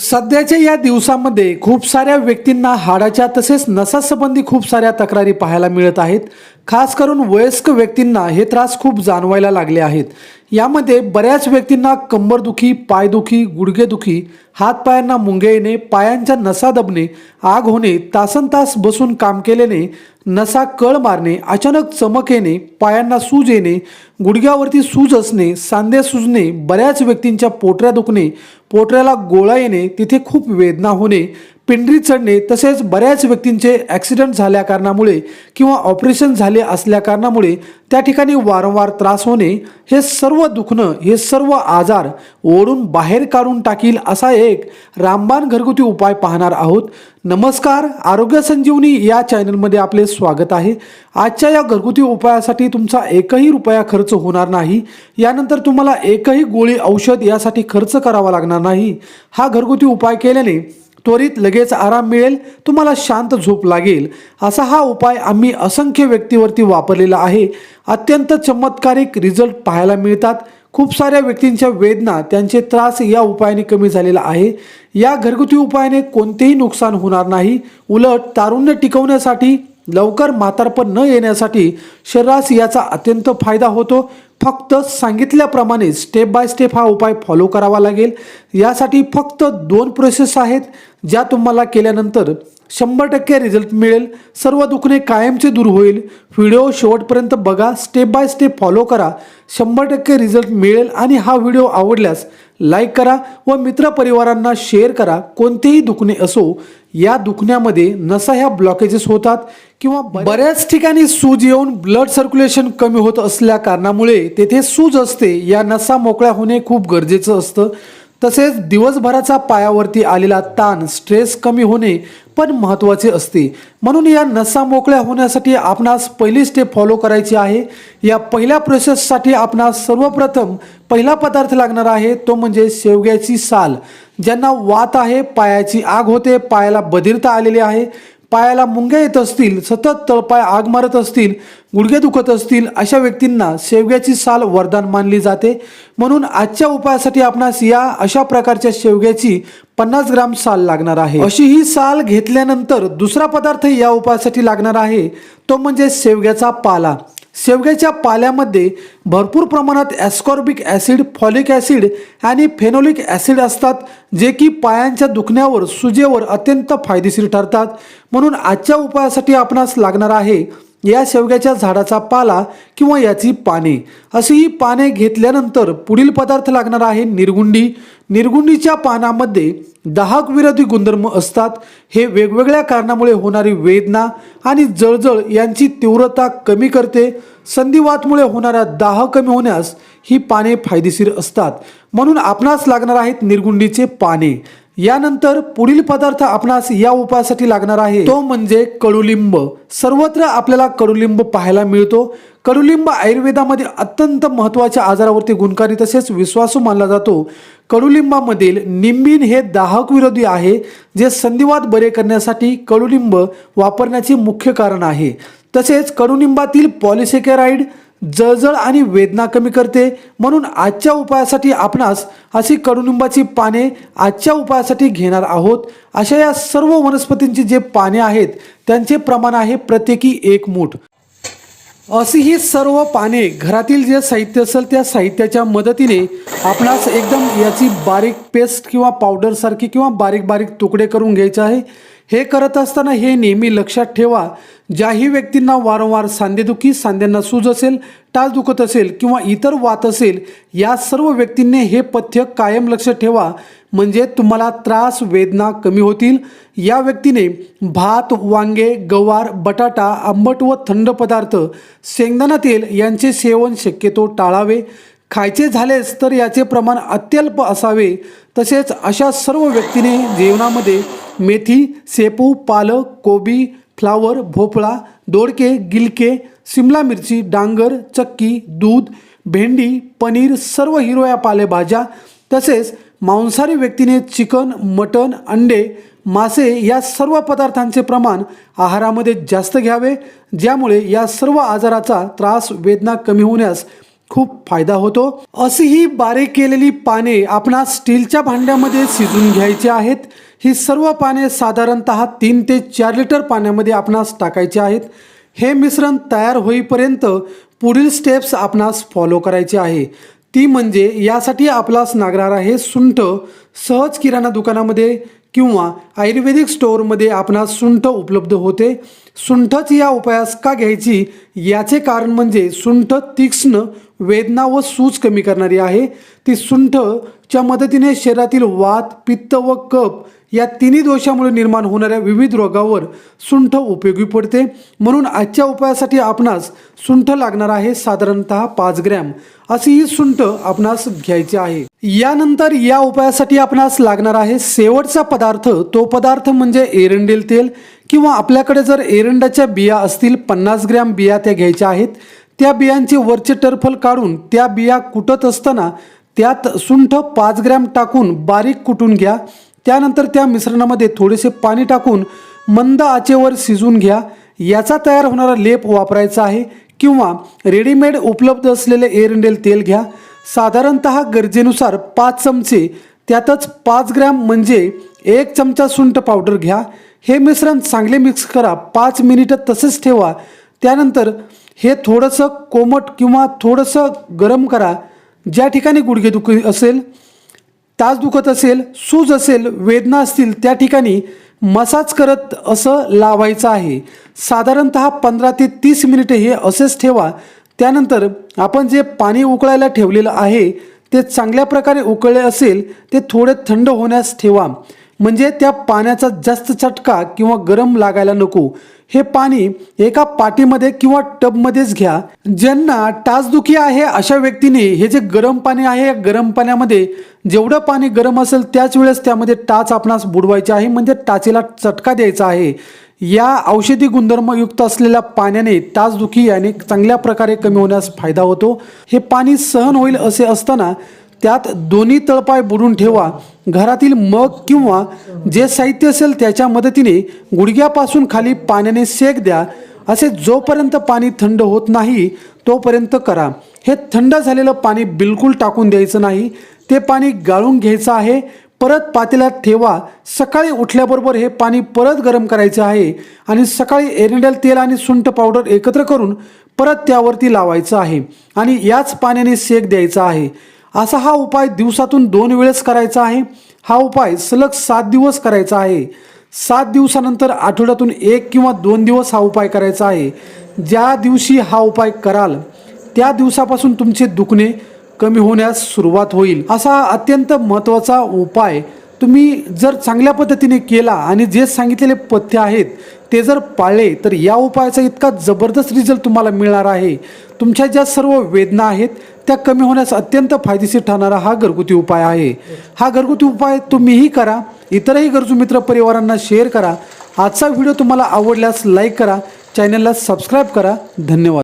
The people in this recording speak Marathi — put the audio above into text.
सध्याच्या या दिवसामध्ये खूप साऱ्या व्यक्तींना हाडाच्या तसेच नसासंबंधी खूप साऱ्या तक्रारी पाहायला मिळत आहेत. खास करून वयस्क व्यक्तींना हे त्रास खूप जाणवायला लागले आहेत. यामध्ये बऱ्याच व्यक्तींना कंबरदुखी पायदुखी गुडघेदुखी हातपायांना मुंगे येणे पायांच्या नसा दबणे आग होणे तासन तास बसून काम केल्याने नसा कळ मारणे अचानक चमक येणे पायांना सूज येणे गुडघ्यावरती सूज असणे सांधे सुजणे बऱ्याच व्यक्तींच्या पोटऱ्या दुखणे पोटऱ्याला गोळा येणे तिथे खूप वेदना होणे पिंडरी चढणे तसेच बऱ्याच व्यक्तींचे ॲक्सिडेंट झाल्या कारणामुळे किंवा ऑपरेशन झाले असल्या कारणामुळे त्या ठिकाणी वारंवार त्रास होणे हे सर्व दुखणं हे सर्व आजार ओढून बाहेर काढून टाकील असा एक रामबाण घरगुती उपाय पाहणार आहोत. नमस्कार आरोग्य संजीवनी या चॅनलमध्ये आपले स्वागत आहे. आजच्या या घरगुती उपायासाठी तुमचा एकही रुपया खर्च होणार नाही. यानंतर तुम्हाला एकही गोळी औषध यासाठी खर्च करावा लागणार नाही. हा घरगुती उपाय केल्याने त्वरित लगेच आराम मिळेल तुम्हाला शांत झोप लागेल. असा हा उपाय आम्ही असंख्य व्यक्तीवरती वापरलेला आहे. अत्यंत चमत्कारिक रिझल्ट पाहायला मिळतात. खूप साऱ्या व्यक्तींच्या वेदना त्यांचे त्रास या उपायाने कमी झालेला आहे. या घरगुती उपायाने कोणतेही नुकसान होणार नाही. उलट तारुण्य टिकवण्यासाठी लवकर म्हातारपण न येण्यासाठी शरीरास याचा अत्यंत फायदा होतो. फक्त सांगितल्याप्रमाणे स्टेप बाय स्टेप हा उपाय फॉलो करावा लागेल. यासाठी फक्त दोन प्रोसेस आहेत ज्या तुम्हाला केल्यानंतर शंभर टक्के रिझल्ट मिळेल. सर्व दुखणे कायमचे दूर होईल. व्हिडिओ शेवटपर्यंत बघा स्टेप बाय स्टेप फॉलो करा. शंभर टक्के रिझल्ट मिळेल आणि हा व्हिडिओ आवडल्यास लाईक करा व मित्रपरिवारांना शेअर करा. कोणतेही दुखणे असो या दुखण्यामध्ये नसा ह्या ब्लॉकेजेस होतात किंवा बऱ्याच ठिकाणी सूज येऊन ब्लड सर्क्युलेशन कमी होत असल्या कारणामुळे तेथे सूज असते. या नसा मोकळ्या होणे खूप गरजेचं असतं. तसेच दिवसभराचा पायावरती आलेला ताण स्ट्रेस कमी होणे पण महत्त्वाचे असते. म्हणून या नसा मोकळ्या होण्यासाठी आपणास पहिली स्टेप फॉलो करायची आहे. या पहिल्या प्रोसेससाठी आपणास सर्वप्रथम पहिला पदार्थ लागणार आहे तो म्हणजे शेवग्याची साल. ज्यांना वात आहे पायाची आग होते पायाला बधिरता आलेली आहे. पायाला मुंग्या येत असतील सतत तळपाय आग मारत असतील गुडघे दुखत असतील अशा व्यक्तींना शेवग्याची साल वरदान मानली जाते. म्हणून आजच्या उपायासाठी आपणास या अशा प्रकारच्या शेवग्याची पन्नास ग्राम साल लागणार आहे. अशी ही साल घेतल्यानंतर दुसरा पदार्थ या उपायासाठी लागणार आहे तो म्हणजे शेवग्याचा पाला. शेवग्याच्या पाल्यामध्ये भरपूर प्रमाणात ॲस्कॉर्बिक ॲसिड फॉलिक ॲसिड आणि फेनोलिक ॲसिड असतात जे की पायांच्या दुखण्यावर सुजेवर अत्यंत फायदेशीर ठरतात. म्हणून आजच्या उपायासाठी आपणास लागणार आहे या शेवग्याच्या झाडाचा पाला किंवा याची पाने. अशी ही पाने घेतल्यानंतर पुढील पदार्थ लागणार आहे निर्गुंडी. निर्गुंडीच्या पानामध्ये दाहक विरोधी गुणधर्म असतात. हे वेगवेगळ्या कारणामुळे होणारी वेदना आणि जळजळ यांची तीव्रता कमी करते. संधिवातमुळे होणारा दाह कमी होण्यास ही पाने फायदेशीर असतात. म्हणून आपणास लागणार आहेत निर्गुंडीचे पाने. यानंतर पुढील पदार्थ आपणास या उपायासाठी लागणार आहे. तो म्हणजे कडुलिंब. सर्वत्र आपल्याला कडुलिंब पाहायला मिळतो. कडुलिंब आयुर्वेदामध्ये अत्यंत महत्त्वाच्या आजारावरती गुणकारी तसेच विश्वासू मानला जातो. कडुलिंबामधील निंबिन हे दाहक विरोधी आहे जे संधिवात बरे करण्यासाठी कडुलिंब वापरण्याचे मुख्य कारण आहे. तसेच कडुलिंबातील पॉलिसेकेराइड जळजळ आणि वेदना कमी करते. म्हणून आजच्या उपायासाठी आपणास अशी कडुनिंबाची पाने आजच्या उपायासाठी घेणार आहोत. अशा या सर्व वनस्पतींची जे पाने आहेत त्यांचे प्रमाण आहे प्रत्येकी एक मूठ. अशी ही सर्व पाने घरातील जे साहित्य असेल त्या साहित्याच्या मदतीने आपणास एकदम याची बारीक पेस्ट किंवा पावडरसारखी किंवा बारीक बारीक तुकडे करून घ्यायचे आहे. हे करत असताना हे नेहमी लक्षात ठेवा ज्याही व्यक्तींना वारंवार सांधेदुखी सांध्यांना सूज असेल टाच दुखत असेल किंवा इतर वात असेल या सर्व व्यक्तींनी हे पथ्य कायम लक्षात ठेवा. म्हणजे तुम्हाला त्रास वेदना कमी होतील. या व्यक्तीने भात वांगे गवार बटाटा आंबट व थंड पदार्थ शेंगदाणा तेल यांचे सेवन शक्यतो टाळावे. खायचे झालेच तर याचे प्रमाण अत्यल्प असावे. तसेच अशा सर्व व्यक्तीने जेवणामध्ये मेथी सेपू पालक कोबी फ्लावर भोपळा दोडके गिलके सिमला मिरची डांगर चक्की दूध भेंडी पनीर सर्व हिरव्या पालेभाज्या तसेच मांसाहारी व्यक्तीने चिकन मटण अंडे मासे या सर्व पदार्थांचे प्रमाण आहारामध्ये जास्त घ्यावे. ज्यामुळे या सर्व आजाराचा त्रास वेदना कमी होण्यास खूप फायदा होतो. अशी ही बारीक केलेली पाने आपणास स्टीलच्या भांड्यामध्ये शिजून घ्यायची आहेत. ही सर्व पाने साधारणतः तीन ते चार लिटर पाण्यामध्ये आपणास टाकायचे आहेत. हे मिश्रण तयार होईपर्यंत पुढील स्टेप्स आपणास फॉलो करायचे आहे. ती म्हणजे यासाठी आपलास लागणार आहे सुंठ. सहज किराणा दुकानामध्ये किंवा आयुर्वेदिक स्टोअरमध्ये आपणास सुंठ उपलब्ध होते. सुंठच या उपायास का घ्यायची? याचे कारण म्हणजे सुंठ तीक्ष्ण वेदना व सूज कमी करणारी आहे. ती सुंठच्या मदतीने शरीरातील वात पित्त व कप या तिन्ही दोषामुळे निर्माण होणाऱ्या विविध रोगावर सुंठ उपयोगी पडते. म्हणून आजच्या उपायासाठी आपणास सुंठ लागणार आहे साधारणतः पाच ग्रॅम. अशी ही सुंठ आपणास घ्यायची आहे. यानंतर या उपायासाठी आपणास लागणार आहे शेवटचा पदार्थ. तो पदार्थ म्हणजे एरंडेल तेल किंवा आपल्याकडे जर एरंडाच्या बिया असतील पन्नास ग्रॅम बिया त्या घ्यायच्या आहेत. त्या बियांचे वरचे टरफल काढून त्या बिया कुटत असताना त्यात सुंठ पाच ग्रॅम टाकून बारीक कुटून घ्या. त्यानंतर त्या मिश्रणामध्ये थोडेसे पाणी टाकून मंद आचेवर शिजून घ्या. याचा तयार होणारा लेप वापरायचा आहे किंवा रेडीमेड उपलब्ध असलेले एरंडेल तेल घ्या. साधारणत गरजेनुसार पाच चमचे त्यातच पाच ग्रॅम म्हणजे एक चमचा सुंठ पावडर घ्या. हे मिश्रण चांगले मिक्स करा. पाच मिनिटं तसेच ठेवा. त्यानंतर हे थोडंसं कोमट किंवा थोडंसं गरम करा. ज्या ठिकाणी गुडघेदुखी असेल तास दुखत असेल सूज असेल वेदना असतील त्या ठिकाणी मसाज करत असं लावायचं आहे. साधारणत पंधरा ते तीस मिनिटे हे असेच ठेवा. त्यानंतर आपण जे पाणी उकळायला ठेवलेलं आहे ते चांगल्या प्रकारे उकळले असेल ते थोडे थंड होण्यास ठेवा. म्हणजे त्या पाण्याचा जास्त चटका किंवा गरम लागायला नको. हे पाणी एका पाटीमध्ये किंवा टबमध्येच घ्या. ज्यांना टाचदुखी आहे अशा व्यक्तीने हे जे गरम पाणी आहे या गरम पाण्यामध्ये जेवढं पाणी गरम असेल त्याच वेळेस त्यामध्ये टाच आपणास बुडवायची आहे. म्हणजे टाचेला चटका द्यायचा आहे. या औषधी गुणधर्मयुक्त असलेल्या पाण्याने टाचदुखी याने चांगल्या प्रकारे कमी होण्यास फायदा होतो. हे पाणी सहन होईल असे असताना त्यात दोन्ही तळपाय बुडून ठेवा घरातील मग किंवा जे साहित्य असेल त्याच्या मदतीने गुडघ्यापासून खाली पाण्याने शेक द्या. असे जोपर्यंत पाणी थंड होत नाही तोपर्यंत करा. हे थंड झालेलं पाणी बिलकुल टाकून द्यायचं नाही. ते पाणी गाळून घ्यायचं आहे. परत पातेल्यात ठेवा. सकाळी उठल्याबरोबर हे पाणी परत गरम करायचं आहे आणि सकाळी एरंडेल तेल आणि सुंठ पावडर एकत्र करून परत त्यावरती लावायचं आहे आणि याच पाण्याने शेक द्यायचा आहे. असा हा उपाय दिवसातून दोन वेळेस करायचा आहे. हा उपाय सलग सात दिवस करायचा आहे. सात दिवसानंतर आठवड्यातून एक किंवा दोन दिवस हा उपाय करायचा आहे. ज्या दिवशी हा उपाय कराल त्या दिवसापासून तुमचे दुखणे कमी होण्यास सुरुवात होईल. असा अत्यंत महत्त्वाचा उपाय तुम्ही जर चांगल्या पद्धतीने केला आणि जे सांगितलेले पथ्य आहेत ते जर पाळले तर या उपायाचा इतका जबरदस्त रिझल्ट तुम्हाला मिळणार आहे. तुमच्या ज्या सर्व वेदना आहेत त्या कमी होण्यास अत्यंत फायदेशीर ठरणारा हा घरगुती उपाय आहे. हा घरगुती उपाय तुम्हीही करा इतरही गरजू मित्र परिवारांना शेअर करा. आजचा व्हिडिओ तुम्हाला आवडल्यास लाईक करा चॅनलला सबस्क्राईब करा. धन्यवाद.